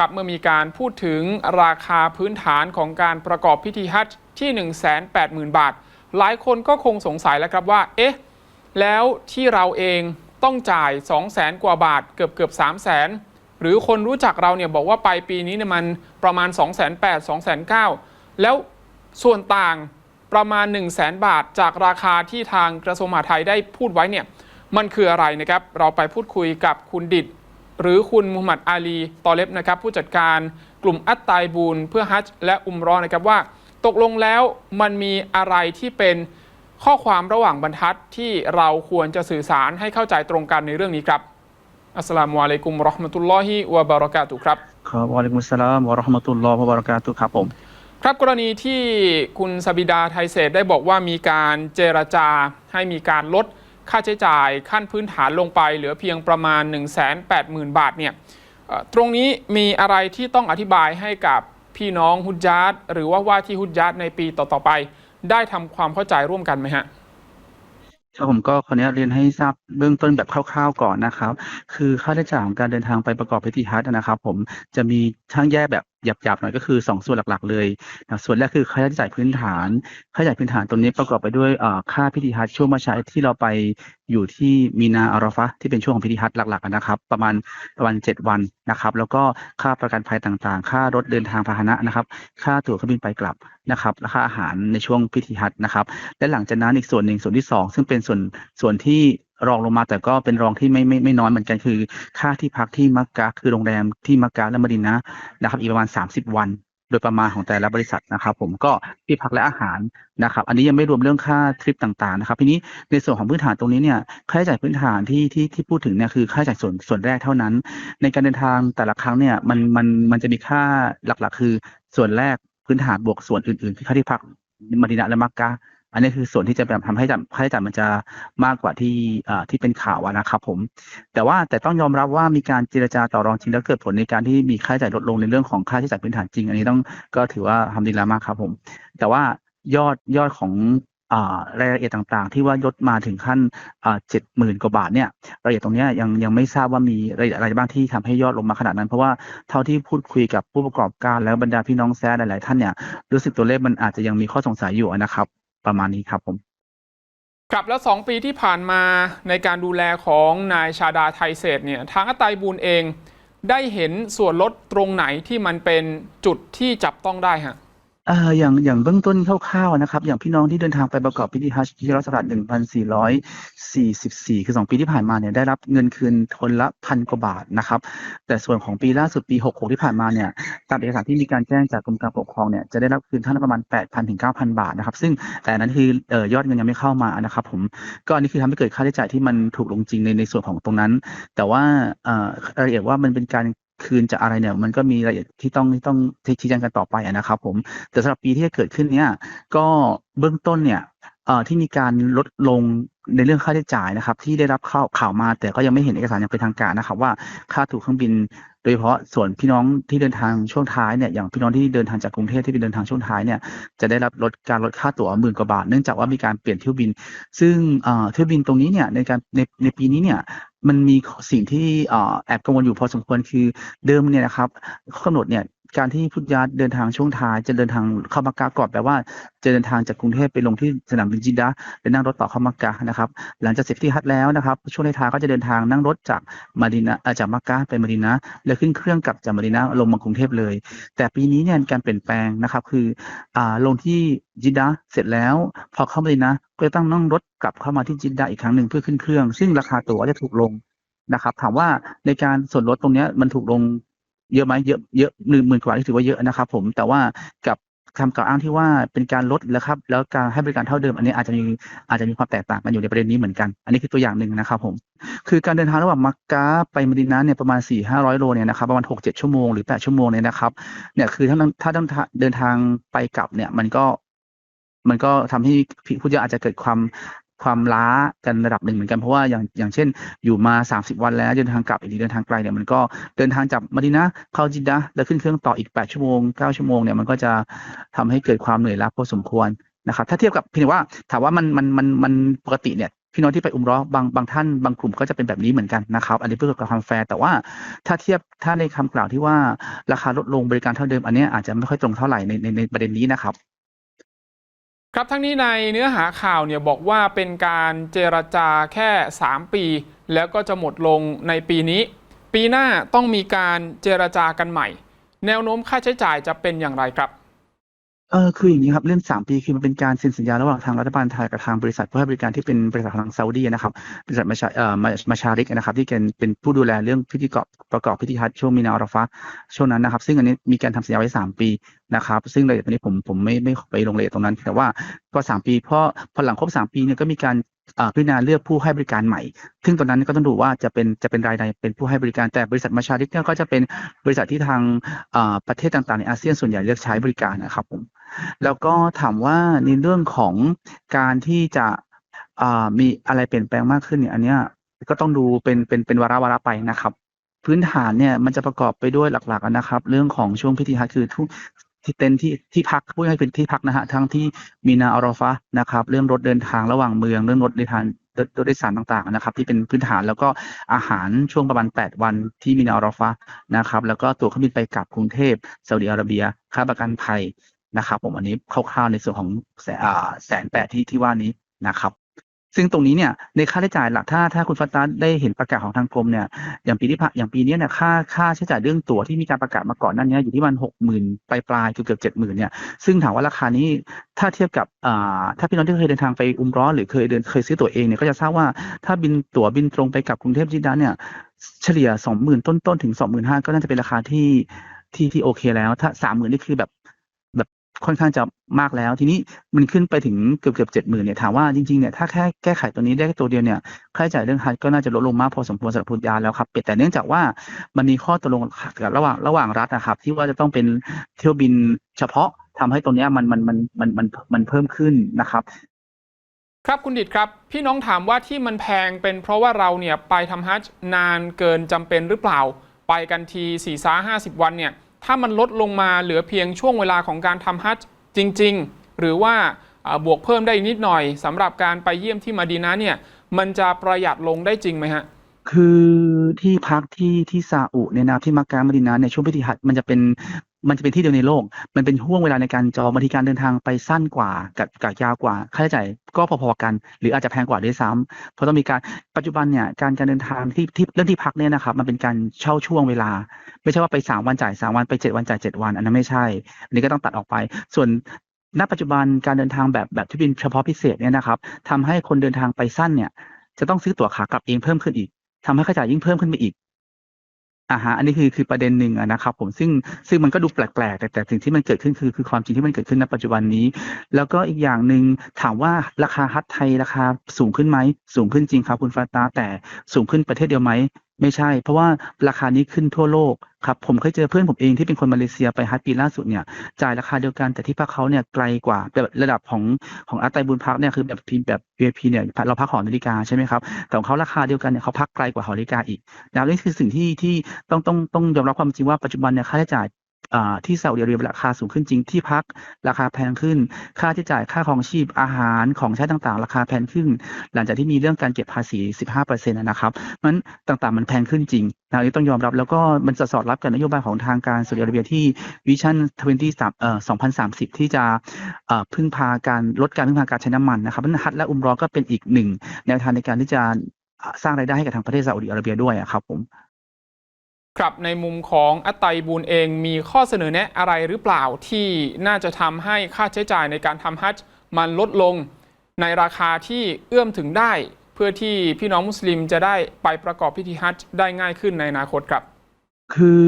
ครับเมื่อมีการพูดถึงราคาพื้นฐานของการประกอบพิธีฮัจญ์ที่ 180,000 บาท หลายคนก็คงสงสัยแล้วครับว่า เอ๊ะ แล้วที่เราเองต้องจ่าย 200,000กว่าบาทเกือบเกือบ300,000หรือคนรู้จักเราเนี่ยบอกว่าไปปีนี้เนี่ยมันประมาณ 2,800 2,900แล้วส่วนต่างประมาณ 1 0 0 0 0แบาท จากราคาที่ทางกระทรวงมหาดไทยได้พูดไว้เนี่ยมันคืออะไรนะครับ เราไปพูดคุยกับคุณดิด หรือคุณมูฮัมหมัดอาลีตอเลบนะครับผู้จัดการกลุ่มอัตตายบูนเพื่อฮัจญ์และอุมเรอนะครับว่า ตกลงแล้วมันมีอะไรที่เป็นข้อความระหว่างบรรทัดที่เราควรจะสื่อสารให้เข้าใจตรงกันในเรื่องนี้ครับ อัสสลามุอะลัยกุมวะเราะห์มะตุลลอฮิวะบารอกาตุฮ์ครับครับวะอะลัยกุมุสสลามวะเราะห์มะตุลลอฮ์วะบะเราะกาตุฮ์ครับผม ครับกรณีที่คุณสบิดาไทยเศษได้บอกว่ามีการเจรจาให้มีการลด ค่าใช้จ่ายขั้นพื้นฐานลงไปเหลือเพียงประมาณ 180,000 บาทเนี่ยตรงนี้มีอะไรที่ต้องอธิบายให้กับพี่น้องฮุจญาตหรือว่าว่าที่ฮุจญาตในปีต่อๆไป ได้ทำความเข้าใจร่วมกันไหมฮะครับผมก็ขออนุญาตเรียนให้ทราบเบื้องต้นแบบคร่าวๆก่อนนะครับ คือค่าใช้จ่ายของการเดินทางไปประกอบพิธีฮัจญ์นะครับ ผมจะมีทั้งแยกแบบ หยาบๆหน่อยก็คือ 2 ส่วนหลักๆ เลยนะส่วนแรกคือค่าใช้จ่ายพื้นฐาน ค่าใช้จ่ายพื้นฐานตรงนี้ประกอบไปด้วยค่าพิธีฮัจญ์ช่วงมาใช้ที่เราไปอยู่ที่มีนาอาราฟะที่เป็นช่วงของพิธีฮัจญ์หลักๆนะครับ ประมาณประมาณ7วันนะครับ แล้วก็ค่าประกันภัยต่างๆ ค่ารถเดินทางพาหนะนะครับ ค่าตั๋วเครื่องบินไปกลับนะครับและค่าอาหารในช่วงพิธีฮัจญ์นะครับ และหลังจากนั้นอีกส่วนหนึ่งส่วนที่สองซึ่งเป็นส่วนส่วนที่ รองลงมาแต่ก็เป็นรองที่ไม่ไม่ไม่น้อยเหมือนกันคือ ค่าที่พักที่มักกะห์คือโรงแรมที่มักกะห์และมดินนะนะครับ อีกประมาณ 30 วันโดยประมาณของแต่ละบริษัทนะครับ ผมก็ที่พักและอาหารนะครับ อันนี้ยังไม่รวมเรื่องค่าทริปต่างๆนะครับทีนี้ในส่วนของพื้นฐานตรงนี้เนี่ยค่าใช้จ่ายพื้นฐานที่ที่ที่พูดถึงเนี่ยคือค่าใช้จ่ายส่วนส่วนแรกเท่านั้น ในการเดินทางแต่ละครั้งเนี่ยมันมันมันจะมีค่าหลักๆ คือส่วนแรกพื้นฐานบวกส่วนอื่นๆคือค่าที่พักมะดินะและมักกะห์ อันนี้คือส่วนที่จะแบบทำให้จ่ายค่าใช้จ่ายมันจะมากกว่าที่ที่เป็นข่าวนะครับผม แต่ว่าแต่ต้องยอมรับว่ามีการเจรจาต่อรองจริงแล้วเกิดผลในการที่มีค่าใช้จ่ายลดลงในเรื่องของค่าใช้จ่ายพื้นฐานจริง อันนี้ต้องก็ถือว่าทำดีแล้วมากครับผม แต่ว่ายอดยอดของรายละเอียดต่างๆ ที่ว่ายดมาถึงขั้นเจ็ดหมื่นกว่าบาทเนี่ยรายละเอียดตรงนี้ยังยังไม่ทราบว่ามีรายละเอียดอะไรบ้างที่ทำให้ยอดลงมาขนาดนั้น เพราะว่าเท่าที่พูดคุยกับผู้ประกอบการแล้วบรรดาพี่น้องแซ่หลายๆท่านเนี่ยรู้สึกตัวเลขมันอาจจะยังมีข้อสงสัยอยู่นะครับ ประมาณนี้ครับผม ครับแล้ว 2 ปีที่ผ่านมาในการดูแลของนายชาดาไทยเศษเนี่ยทางอัตไตบูลเองได้เห็นส่วนลดตรงไหนที่มันเป็นจุดที่จับต้องได้ฮะ อ่ออย่างอย่างเบื้องต้นคร่าวๆนะครับ อย่างพี่น้องที่เดินทางไปประกอบพิธีฮัจญ์ที่รัศดร1,444คือ2ปีที่ผ่านมาเนี่ยได้รับเงินคืนคนละพันกว่าบาทนะครับ แต่ส่วนของปีล่าสุดปี66ที่ผ่านมาเนี่ยตามเอกสารที่มีการแจ้งจากกรมการปกครองเนี่ยจะได้รับคืนท่านละประมาณ8,000ถึง9,000บาทนะครับ ซึ่งแต่นั้นคือเอ่อยอดเงินยังไม่เข้ามานะครับ ผมก็อันนี้คือทำให้เกิดค่าใช้จ่ายที่มันถูกลงจริงในในส่วนของตรงนั้น แต่ว่าเอ่อรายละเอียดว่ามันเป็นการ คืนจากอะไรเนี่ย มันก็มีรายละเอียดที่ต้องที่ต้องชี้แจงกันต่อไปนะครับ ผมแต่สำหรับปีที่จะเกิดขึ้นเนี่ย ก็เบื้องต้นเนี่ย ที่มีการลดลงในเรื่องค่าใช้จ่ายนะครับ ที่ได้รับข่าวข่าวมา แต่ก็ยังไม่เห็นเอกสารอย่างเป็นทางการนะครับ ว่าค่าตั๋วเครื่องบิน โดยเฉพาะส่วนพี่น้องที่เดินทางช่วงท้ายเนี่ยอย่างพี่น้องที่เดินทางจากกรุงเทพที่ไปเดินทางช่วงท้ายเนี่ยจะได้รับลดการลดค่าตั๋วหมื่นกว่าบาทเนื่องจากว่ามีการเปลี่ยนเที่ยวบิน ซึ่งเที่ยวบินตรงนี้เนี่ยในการในในปีนี้เนี่ยมันมีสิ่งที่อแอบกังวลอยู่พอสมควรคือเดิมเนี่ยนะครับข้อกำหนดเนี่ย การที่พุทธญาติเดินทางช่วงท้าย จะเดินทางเข้ามักกะก่อนแปลว่าจะเดินทางจากกรุงเทพไปลงที่สนามบินจิดดะห์และนั่งรถต่อเข้ามักกะนะครับ หลังจากเสร็จพิธีฮัจญ์แล้วนะครับ ช่วงท้ายก็จะเดินทางนั่งรถจากมาดินะห์เอ่อจากมักกะไปมาดินะห์แล้วขึ้นเครื่องกลับจากมาดินะห์ลงมากรุงเทพเลย แต่ปีนี้เนี่ยการเปลี่ยนแปลงนะครับ คืออ่าลงที่จิดดะเสร็จแล้ว พอเข้ามาดินะก็จะต้องนั่งรถกลับเข้ามาที่จิดดะอีกครั้งหนึ่งเพื่อขึ้นเครื่อง ซึ่งราคาตั๋วจะถูกลงนะครับ ถามว่าในการส่วนลดตรงเนี้ยมันถูกลง เยอะไหมเยอะเยอะหนึ่งหมื่นกว่าที่ถือว่าเยอะนะครับ ผมแต่ว่ากับคำกล่าวอ้างที่ว่าเป็นการลดแล้วครับ แล้วการให้บริการเท่าเดิม อันนี้อาจจะมีอาจจะมีความแตกต่างกันอยู่ในประเด็นนี้เหมือนกัน อันนี้คือตัวอย่างหนึ่งนะครับผมคือการเดินทางระหว่างมักกะไปมดินะห์เนี่ยประมาณ4 500โลเนี่ยนะครับประมาณ6 7ชั่วโมงหรือ8ชั่วโมงเนี่ยนะครับเนี่ยคือถ้าถ้าต้องเดินทางไปกลับเนี่ยมันก็มันก็ทำให้ผู้จะอาจจะเกิดความ ความล้ากันระดับหนึ่งเหมือนกันเพราะว่าอย่างอย่างเช่น อยู่มา 30 วันแล้วเดินทางกลับอีกทีเดินทางไกลเนี่ยมันก็เดินทางจากมะดินะเข้าจิดดะแล้วขึ้นเครื่องต่ออีก 8 ชั่วโมง 9 ชั่วโมงเนี่ยมันก็จะทำให้เกิดความเหนื่อยล้าพอสมควรนะครับถ้าเทียบกับเพียงแต่ว่าถามว่ามันมันมันมันปกติเนี่ยพี่น้องที่ไปอุมราะห์บางบางท่านบางกลุ่มก็จะเป็นแบบนี้เหมือนกันนะครับ อันนี้เพื่อความแฟร์แต่ว่าถ้าเทียบถ้าในคำกล่าวที่ว่าราคาลดลงบริการเท่าเดิม อันนี้อาจจะไม่ค่อยตรงเท่าไหร่ในในในประเด็นนี้นะครับ ครับทั้งนี้ในเนื้อหาข่าวเนี่ยบอกว่าเป็นการเจรจาแค่ 3 ปี แล้วก็จะหมดลงในปีนี้ ปีหน้าต้องมีการเจรจากันใหม่ แนวโน้มค่าใช้จ่ายจะเป็นอย่างไรครับ เออคืออย่างนี้ครับเรื่องสามปีคือมันเป็นการเซ็นสัญญาระหว่างทางรัฐบาลไทยกับทางบริษัทผู้ให้บริการที่เป็นบริษัททางซาอุดีนะครับบริษัทมาชาเอ่อมามาชาริกนะครับ ที่เป็นเป็นผู้ดูแลเรื่องพิธีกรประกอบพิธีฮัจช่วงมีนาอัลฟาช่วงนั้นนะครับ ซึ่งอันนี้มีการทำสัญญาไว้สามปีนะครับ ซึ่งรายละเอียดตรงนี้ผมผมไม่ไม่ไปลงรายละเอียดตรงนั้น แต่ว่าพอสามปีเพราะพอหลังครบสามปีเนี่ยก็มีการ พิจารณาเลือกผู้ให้บริการใหม่ ซึ่งตอนนั้นก็ต้องดูว่าจะเป็นจะเป็นรายใดเป็นผู้ให้บริการ แต่บริษัทมาชาริกเนี่ยก็จะเป็นบริษัทที่ทางประเทศต่างๆ ในอาเซียนส่วนใหญ่เลือกใช้บริการนะครับผม แล้วก็ถามว่าในเรื่องของการที่จะมีอะไรเปลี่ยนแปลงมากขึ้นเนี่ยอันเนี้ยก็ต้องดูเป็นเป็นเป็นวาระวาระไปนะครับ พื้นฐานเนี่ยมันจะประกอบไปด้วยหลักๆนะครับ เรื่องของช่วงพิธีฮัจญ์คือทุก ที่เต็นท์ที่ที่พักพูดให้เป็นที่พักนะฮะทั้งที่มีนาอัลรอฟะนะครับ เรื่องรถเดินทางระหว่างเมือง เรื่องรถเดินทางรถโดยสารต่างๆนะครับ ที่เป็นพื้นฐานแล้วก็อาหารช่วงประมาณ 8 วันที่มีนาอัลรอฟะนะครับ แล้วก็ตั๋วเครื่องบินไปกลับกรุงเทพซาอุดิอาระเบีย ค่าประกันภัยนะครับ ผมอันนี้คร่าวๆในส่วนของแสนแปดที่ที่ว่านี้นะครับ ซึ่งตรงนี้เนี่ยในค่าใช้จ่ายหลักถ้าถ้าคุณฟัตตาได้เห็นประกาศของทางกรมเนี่ยอย่างปีที่ผ่านอย่างปีนี้เนี่ยค่าค่าใช้จ่ายเรื่องตั๋วที่มีการประกาศมาก่อนนั้นเนี้ยอยู่ที่มันหกหมื่นปลายปลายๆเกือบเกือบเจ็ดหมื่นเนี่ยซึ่งถามว่าราคานี้ถ้าเทียบกับอ่าถ้าพี่น้องที่เคยเดินทางไปอุมร้อนหรือเคยเดินเคยซื้อตั๋วเองเนี่ยก็จะทราบว่าถ้าบินตั๋วบินตรงไปกับกรุงเทพจิดาเนี่ยเฉลี่ยสองหมื่นต้นๆถึงสองหมื่นห้าก็น่าจะเป็นราคาที่ที่ที่โอเคแล้วถ้าสามหมื่นนี่คือแบบ ค่อนข้างจะมากแล้ว ทีนี้มันขึ้นไปถึงเกือบเกือบเจ็ดหมื่นเนี่ยถามว่าจริงๆเนี่ยถ้าแค่แก้ไขตัวนี้ได้ตัวเดียวเนี่ยค่าใช้จ่ายเรื่องฮัจญ์ก็น่าจะลดลงมากพอสมควรสำหรับพุทธยาแล้วครับแต่เนื่องจากว่ามันมีข้อตกลงกับระหว่างระหว่างรัฐนะครับ ที่ว่าจะต้องเป็นเที่ยวบินเฉพาะทำให้ตรงเนี้ยมันมันมันมันมันมันเพิ่มขึ้นนะครับ ครับคุณดิดครับ พี่น้องถามว่าที่มันแพงเป็นเพราะว่าเราเนี่ยไปทำฮัจนานเกินจำเป็นหรือเปล่า ไปกันที4ี่สาห้าสิบวันเนี่ย ถ้ามันลดลงมาเหลือเพียงช่วงเวลาของการทำฮัจญ์จริง ๆ หรือว่าบวกเพิ่มได้นิดหน่อยสำหรับการไปเยี่ยมที่มาดีนะเนี่ย มันจะประหยัดลงได้จริงไหมฮะ คือที่พักที่ที่ซาอุเนี่ยนะที่มักกะมาดินาในช่วงพิธีฮัจญ์มันจะเป็น มันจะเป็นที่เดียวในโลก มันเป็นห่วงเวลาในการจองบางทีการเดินทางไปสั้นกว่ากับกับยาวกว่า ค่าใช้จ่ายก็พอๆกัน หรืออาจจะแพงกว่าด้วยซ้ำเพราะต้องมีการปัจจุบันเนี่ยการการเดินทางที่ที่เรื่องที่พักเนี่ยนะครับ มันเป็นการเช่าช่วงเวลา ไม่ใช่ว่าไปสามวันจ่ายสามวันไปเจ็ดวันจ่ายเจ็ดวัน อันนั้นไม่ใช่ อันนี้ก็ต้องตัดออกไป ส่วนณปัจจุบันการเดินทางแบบแบบที่บินเฉพาะพิเศษเนี่ยนะครับทำให้คนเดินทางไปสั้นเนี่ย จะต้องซื้อตั๋วขากลับเองเพิ่มขึ้นอีกทำให้ค่าใช้จ่ายยิ่งเพิ่มขึ้นไปอีก อ่าฮะอันนี้คือคือประเด็นหนึ่งอะนะครับผมซึ่งซึ่งมันก็ดูแปลกๆแต่แต่สิ่งที่มันเกิดขึ้นคือคือความจริงที่มันเกิดขึ้นณปัจจุบันนี้ แล้วก็อีกอย่างหนึ่งถามว่าราคาฮัทไทยราคาสูงขึ้นไหมสูงขึ้นจริงครับคุณฟาตาแต่สูงขึ้นประเทศเดียวไหม ไม่ใช่ เพราะว่าราคานี้ขึ้นทั่วโลกครับผมเคยเจอเพื่อนผมเองที่เป็นคนมาเลเซียไปฮัทปีล่าสุดเนี่ยจ่ายราคาเดียวกันแต่ที่พักเขาเนี่ยไกลกว่าแบบระดับของของอาตัยบุญพักเนี่ยคือแบบพีแบบ VIP เนี่ยเราพักหอนาฬิกาใช่ไหมครับแต่ของเขาราคาเดียวกันเนี่ยเขาพักไกลกว่าหอนาฬิกาอีกนะนี่คือสิ่งที่ที่ต้องต้องต้องยอมรับความจริงว่าปัจจุบันเนี่ยค่าใช้จ่าย ที่ซาอุดิอาระเบียราคาสูงขึ้นจริงที่พักราคาแพงขึ้น ค่าใช้จ่ายค่าครองชีพอาหารของใช้ต่างๆ ราคาแพงขึ้น หลังจากที่มีเรื่องการเก็บภาษี 15%นะครับมันต่างๆมันแพงขึ้นจริงนะนี้ต้องยอมรับแล้วก็มันจะสอดรับกับนโยบายของทางการซาอุดิอาระเบียที่วิชั่น23เอ่อ2030 ที่จะเอ่อพึ่งพาการลดการพึ่งพาการใช้น้ำมันนะครับนั้นฮัทและอุมรอก็เป็นอีกหนึ่งแนวทางในการที่จะสร้างรายได้ให้กับทางประเทศซาอุดิอาระเบียด้วยครับผม ครับในมุมของอัตไตบูลเองมีข้อเสนอแนะอะไรหรือเปล่าที่น่าจะทำให้ค่าใช้จ่ายในการทำฮัจญ์มันลดลง ในราคาที่เอื้อมถึงได้ เพื่อที่พี่น้องมุสลิมจะได้ไปประกอบพิธีฮัจญ์ได้ง่ายขึ้นในอนาคตครับ คือ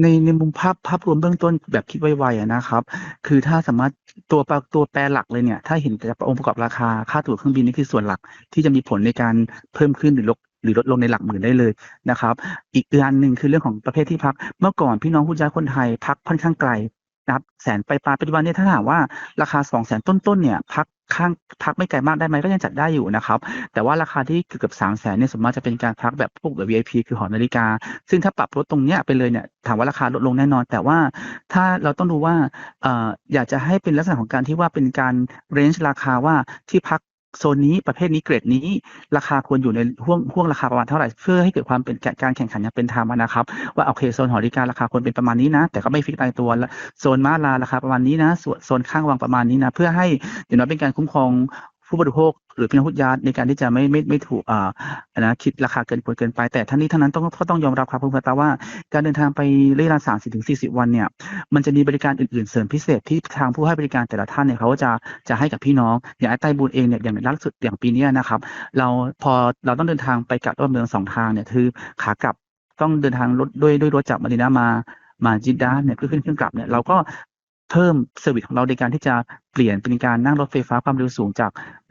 ในในมุมภาพภาพรวมเบื้องต้นแบบคิดไวๆนะครับ คือถ้าสามารถตัวตัวแปรหลักเลยเนี่ย ถ้าเห็นจากองค์ประกอบราคาค่าตั๋วเครื่องบินนี่คือส่วนหลักที่จะมีผลในการเพิ่มขึ้นหรือลด หรือลดลงในหลักหมื่นได้เลยนะครับ อีกอันหนึ่งคือเรื่องของประเภทที่พัก เมื่อก่อนพี่น้องผู้ย้ายคนไทยพักค่อนข้างไกลนะครับแสนไปปลายปัจจุบันเนี่ยถ้าถามว่าราคาสองแสนต้นๆเนี่ยพักข้างพักไม่ไกลมากได้ไหมก็ยังจัดได้อยู่นะครับ แต่ว่าราคาที่เกือบสามแสนเนี่ยสมมติจะเป็นการพักแบบพวกแบบ VIP คือหอนาฬิกา ซึ่งถ้าปรับลดตรงเนี้ยไปเลยเนี่ยถามว่าราคาลดลงแน่นอน แต่ว่าถ้าเราต้องดูว่าอออยากจะให้เป็นลักษณะของการที่ว่าเป็นการเรนจ์ราคาว่าที่พัก โซนนี้ประเภทนี้เกรดนี้ ราคาควรอยู่ในห่วงห่วงราคาประมาณเท่าไหร่เพื่อให้เกิดความเป็นการแข่งขันอย่างเป็นธรรมนะครับ ว่าโอเคโซนหอนาฬิการราคาควรเป็นประมาณนี้นะ แต่ก็ไม่ฟิกตายตัวและโซนม้าลาราคาประมาณนี้นะส่วนโซนข้างวังประมาณนี้นะ เพื่อให้อย่างน้อยเป็นการคุ้มครอง ผู้บริโภคหรือพี่น้องผู้ยาตในการที่จะไม่ไม่ไม่ถูกอ่านะคิดราคาเกินควรเกินไป แต่ทั้งนี้ทั้งนั้นต้องก็ต้องยอมรับครับคุณพัตตาว่าการเดินทางไประยะเวลาสามสิบถึงสี่สิบวันเนี่ยมันจะมีบริการอื่นๆเสริมพิเศษที่ทางผู้ให้บริการแต่ละท่านเนี่ยเขาจะจะให้กับพี่น้อง อย่างไอ้ไต้บูนเองเนี่ยอย่างล่าสุดอย่างปีนี้นะครับ เราพอเราต้องเดินทางไปกลับรอบเมืองสองทางเนี่ยคือขากลับต้องเดินทางรถด้วยด้วยรถจากมาดินามามาจิดดาเนี่ยเพื่อขึ้นเครื่องกลับเนี่ยเราก็ เพิ่มเซอร์วิสของเราในการที่จะเปลี่ยนเป็นการนั่งรถไฟฟ้าความเร็วสูงจาก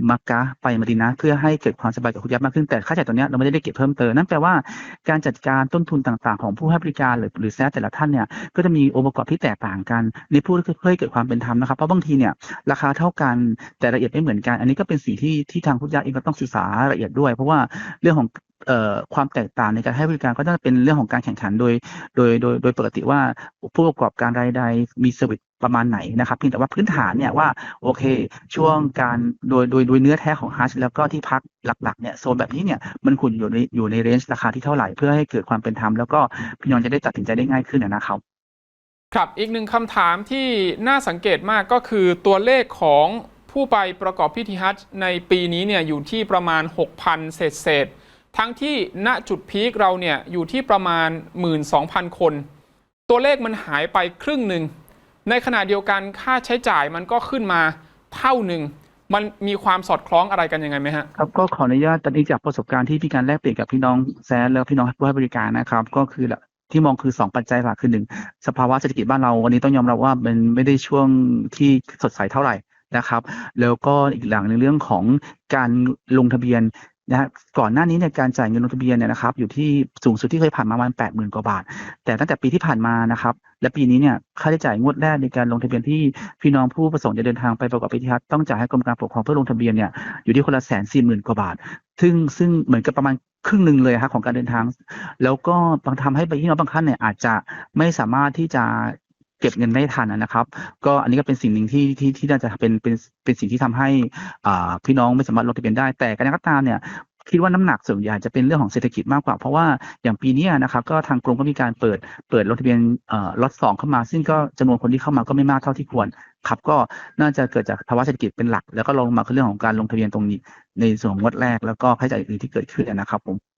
มักกะไปมาดินาเพื่อให้เกิดความสบายกับคุณยับมากขึ้นแต่ค่าใช้จ่ายตัวนี้เราไม่ได้เก็บเพิ่มเติมนั่นแปลว่าการจัดการต้นทุนต่างๆ ของผู้ให้บริการหรือหรือแซแต่ละท่านเนี่ยก็จะมีองค์ประกอบที่แตกต่างกันในพูดเพื่อให้เกิดความเป็นธรรมนะครับเพราะบางทีเนี่ยราคาเท่ากันแต่ละเอียดไม่เหมือนกัน อันนี้ก็เป็นสิ่งที่ที่ทางพุทธยาเองก็ต้องศึกษาละเอียดด้วย เพราะว่าเรื่องของความแตกต่างในการให้บริการก็จะเป็นเรื่องของการแข่งขันโดย โดยโดยโดยปกติว่าผู้ประกอบการรายใดมีเซอร์วิส ประมาณไหนนะครับเพียงแต่ว่าพื้นฐานเนี่ยว่าโอเค ช่วงการโดยโดยโดยเนื้อแท้ของฮัชแล้วก็ที่พักหลักๆเนี่ยโซนแบบนี้เนี่ยมันควรอยู่ในอยู่ในเรนจ์ราคาที่เท่าไหร่เพื่อให้เกิดความเป็นธรรมแล้วก็พี่น้องจะได้ตัดสินใจได้ง่ายขึ้นนะครับครับอีกหนึ่งคำถามที่น่าสังเกตมากก็คือตัวเลขของผู้ไปประกอบพิธีฮัจในปีนี้เนี่ยอยู่ที่ประมาณ 6,000 เศษเศษทั้งที่ณจุดพีคเราเนี่ยอยู่ที่ประมาณ 12,000 คน ตัวเลขมันหายไปครึ่งหนึ่ง ในขณะเดียวกันค่าใช้จ่ายมันก็ขึ้นมาเท่าหนึ่งมันมีความสอดคล้องอะไรกันยังไงไหมฮะครับก็ขออนุญาตตอนนี้จากประสบการณ์ที่มีการแลกเปลี่ยนกับพี่น้องแซนแล้วพี่น้องผู้ให้บริการนะครับ ก็คือที่มองคือสองปัจจัยหลักคือหนึ่งสภาวะเศรษฐกิจบ้านเราวันนี้ต้องยอมรับว่ามันไม่ได้ช่วงที่สดใสเท่าไหร่นะครับ แล้วก็อีกอย่างในเรื่องของการลงทะเบียน นะฮะก่อนหน้านี้เนี่ยการจ่ายเงินลงทะเบียนเนี่ยนะครับอยู่ที่สูงสุดที่เคยผ่านมาประมาณแปดหมื่นกว่าบาท แต่ตั้งแต่ปีที่ผ่านมานะครับ และปีนี้เนี่ยค่าใช้จ่ายงวดแรกในการลงทะเบียนที่พี่น้องผู้ประสงค์จะเดินทางไปประกอบพิธีฮัจญ์ต้องจ่ายให้กรมการปกครองเพื่อลงทะเบียนเนี่ยอยู่ที่คนละแสนสี่หมื่นกว่าบาท ซึ่งซึ่งเหมือนกับประมาณครึ่งหนึ่งเลยครับของการเดินทาง แล้วก็บางทำให้พี่น้องบางท่านเนี่ยอาจจะไม่สามารถที่จะ เก็บเงินได้ทันนะครับ ก็อันนี้ก็เป็นสิ่งหนึ่งที่ที่ที่น่าจะเป็นเป็นเป็นสิ่งที่ทำให้อ่าพี่น้องไม่สามารถลงทะเบียนได้แต่การก็ตามเนี่ยคิดว่าน้ำหนักส่วนใหญ่จะเป็นเรื่องของเศรษฐกิจมากกว่า เพราะว่าอย่างปีนี้นะครับก็ทางกรมก็มีการเปิดเปิดลงทะเบียนเอ่อล็อตสองเข้ามา ซึ่งก็จำนวนคนที่เข้ามาก็ไม่มากเท่าที่ควรครับก็น่าจะเกิดจากภาวะเศรษฐกิจเป็นหลัก แล้วก็ลงมาคือเรื่องของการลงทะเบียนตรงนี้ ในส่วนงวดแรกแล้วก็ค่าใช้จ่ายอื่นที่เกิดขึ้นนะครับผม